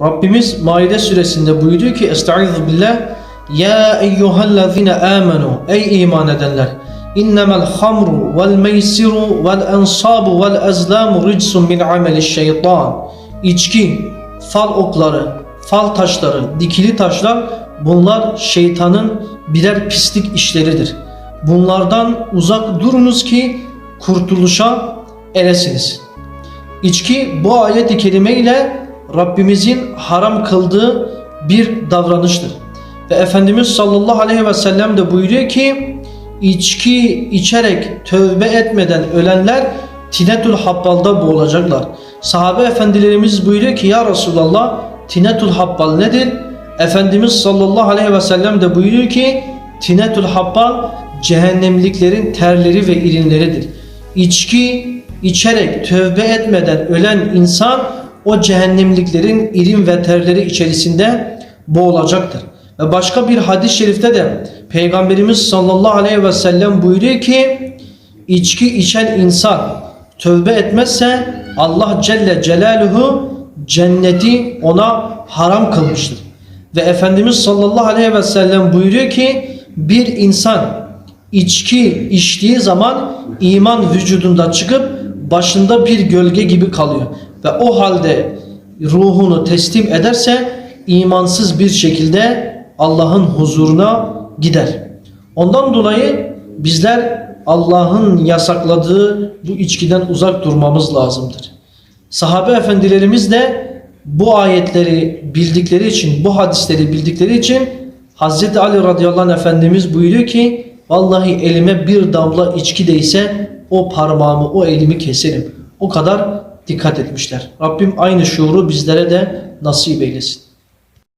Rabbimiz Maide suresinde buyuruyor ki Estaizu billah Ya eyyühellezine amenu Ey iman edenler İnnemel hamru vel meysiru vel ensabu vel ezlamu ricsun min ameli şeytan İçki, fal okları, fal taşları, dikili taşlar bunlar şeytanın birer pislik işleridir. Bunlardan uzak durunuz ki kurtuluşa eresiniz. İçki bu ayet-i kerime ile Rabbimizin haram kıldığı bir davranıştır. Ve Efendimiz sallallahu aleyhi ve sellem de buyuruyor ki içki içerek tövbe etmeden ölenler tinetül habbalda boğulacaklar. Sahabe efendilerimiz buyuruyor ki ya Resulallah tinetül habbal nedir? Efendimiz sallallahu aleyhi ve sellem de buyuruyor ki tinetül habbal cehennemliklerin terleri ve irinleridir. İçki içerek tövbe etmeden ölen insan o cehennemliklerin irin ve terleri içerisinde boğulacaktır. Ve başka bir hadis-i şerifte de Peygamberimiz sallallahu aleyhi ve sellem buyuruyor ki içki içen insan tövbe etmezse Allah Celle Celaluhu cenneti ona haram kılmıştır. Ve Efendimiz sallallahu aleyhi ve sellem buyuruyor ki bir insan içki içtiği zaman iman vücudunda çıkıp başında bir gölge gibi kalıyor. Ve o halde ruhunu teslim ederse imansız bir şekilde Allah'ın huzuruna gider. Ondan dolayı bizler Allah'ın yasakladığı bu içkiden uzak durmamız lazımdır. Sahabe efendilerimiz de bu ayetleri bildikleri için, bu hadisleri bildikleri için Hazreti Ali radıyallahu anh Efendimiz buyuruyor ki Vallahi elime bir damla içki değse o parmağımı, o elimi keserim. O kadar dikkat etmişler. Rabbim aynı şuuru bizlere de nasip eylesin.